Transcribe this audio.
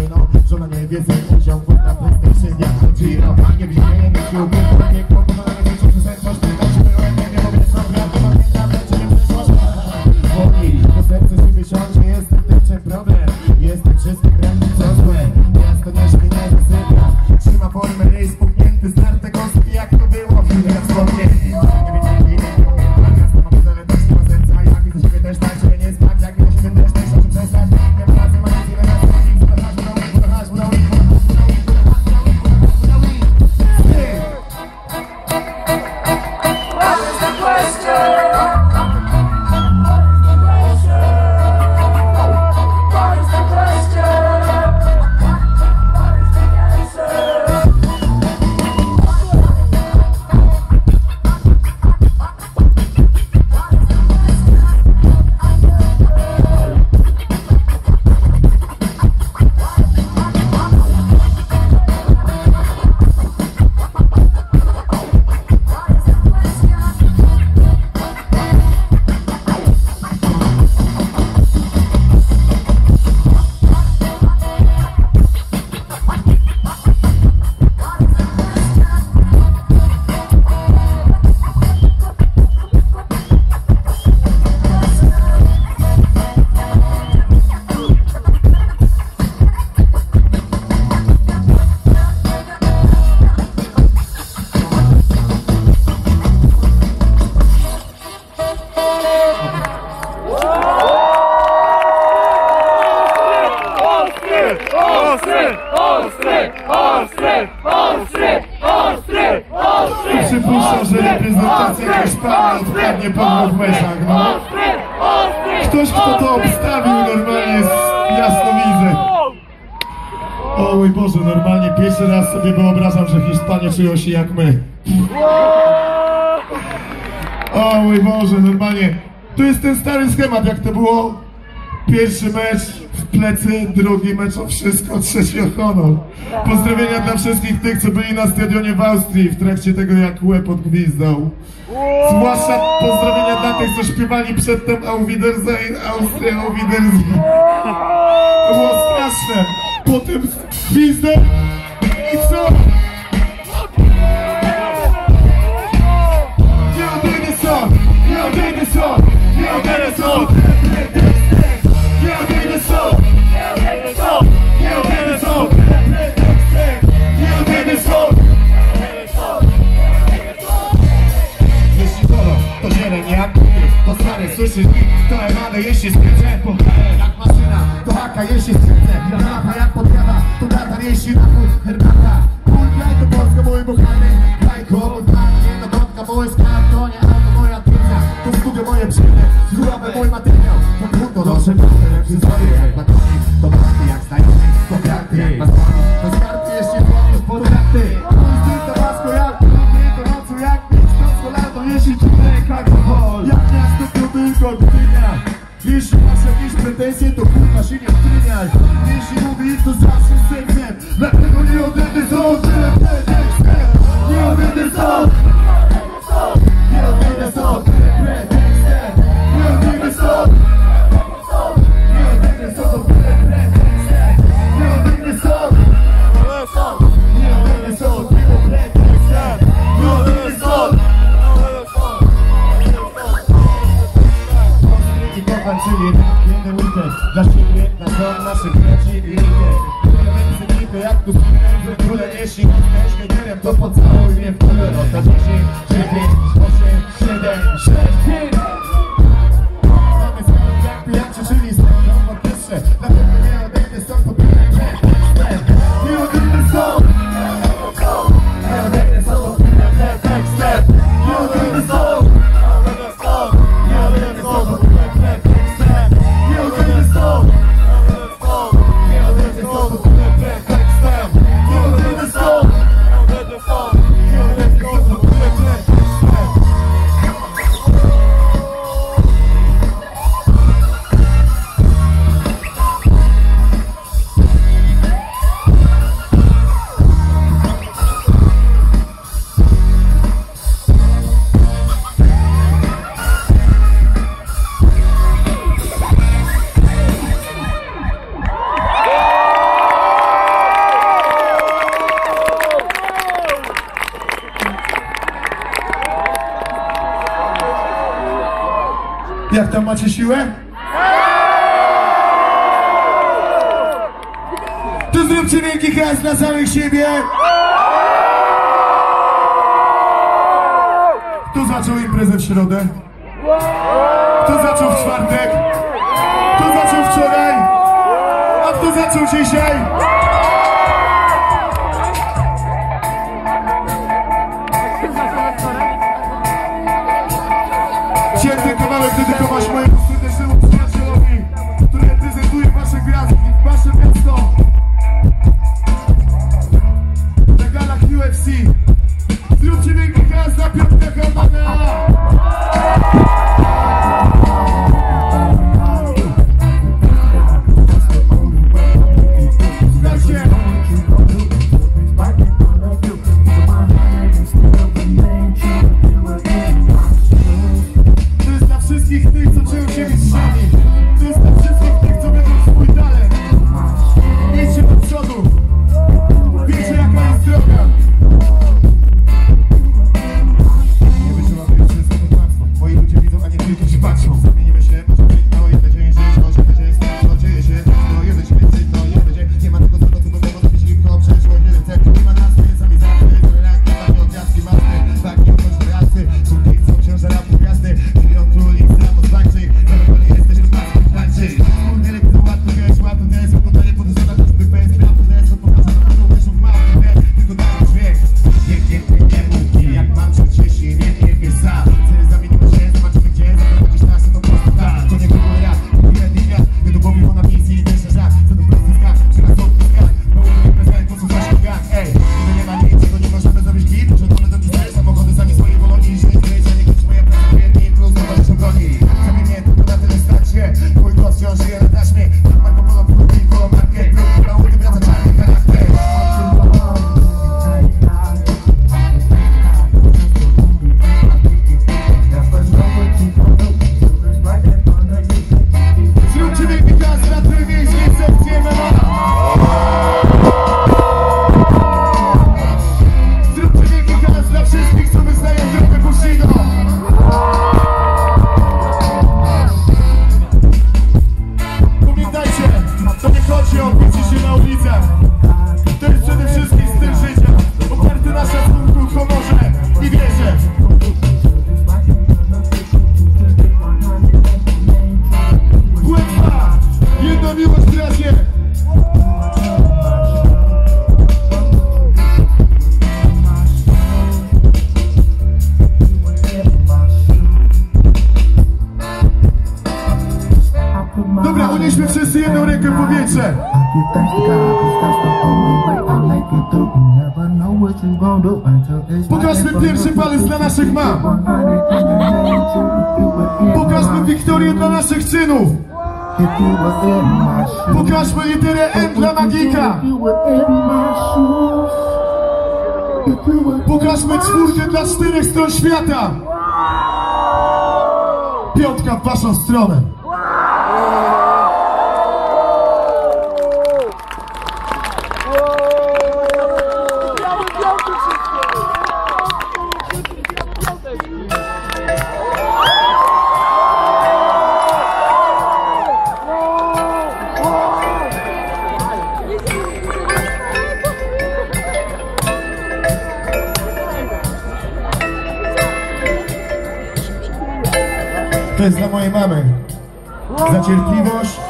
płyną Żona nie wie, co udział płyt na PlayStation Jak chodzi o nie widnieje, nie śluby Nie kłopotane, nie czuć, że coś pytać Byłem, nie wiem, mówię, co ja pamiętam, lecz nie przyszłość Boli, bo serce się wysiądzie, jestem tym, czym problem Jestem wszystkim brędzi, co złe. Miasto nie śpi, nie zasypia. Trzyma formę, ryj spuchnięty, starte Przypuszczam, że reprezentacja Hiszpanii odpadnie po w meczach, no. Ostry! Ostry! Ktoś, kto to obstawił normalnie jest jasno widzę. O mój Boże, normalnie pierwszy raz sobie wyobrażam, że Hiszpanie czują się jak my. O mój Boże, normalnie. To jest ten stary schemat, jak to było. Pierwszy mecz w plecy, drugi mecz o wszystko, trzeci o honor. Pozdrowienia dla wszystkich tych, co byli na stadionie w Austrii w trakcie tego, jak łeb odgwizdał. Zwłaszcza pozdrowienia dla tych, co śpiewali przedtem Auf Wiedersehen, Austria, Auf Wiedersehen. To było straszne. Potem gwizdek i co? Nie odejdę stąd! Nie odejdę stąd! Nie odejdę stąd! Napój Herbata, kraj to Polska, mój bohater Kraj komu znanie, to kotka mój skarb To nie auto, moja twierdza, to studio moje przyjemne Zdrowy mój materiał, to trudno dobrze Master przyzwory jak na koni, to party jak znajomy To karty jak na słoni, to skarty jeśli wchodzisz po rugaty Mój styl to masko jak lubię, to nocą jak jeśli czujesz alkohol Jak miasto to tylko Gdynia Niži naša niš pretensije do put mašin je strinjaj Niži ubi za zašli segment Lepego nije odete za ožene Nije odete za ožene Jeśli jesteś hejterem, to pocałuj mnie w górę No to Jak tam macie siłę? To zróbcie wielki hajs dla samych siebie! Kto zaczął imprezę w środę? Kto zaczął w czwartek? Kto zaczął wczoraj? A kto zaczął dzisiaj? tudo que eu mais manho said. I Pokażmy pierwszy palec dla naszych mam. Pokażmy wiktorię dla naszych czynów. Pokażmy literę M dla magika. Pokażmy czwórkę dla czterech stron świata. Piątka w waszą stronę. To jest dla mojej mamy. Za cierpliwość.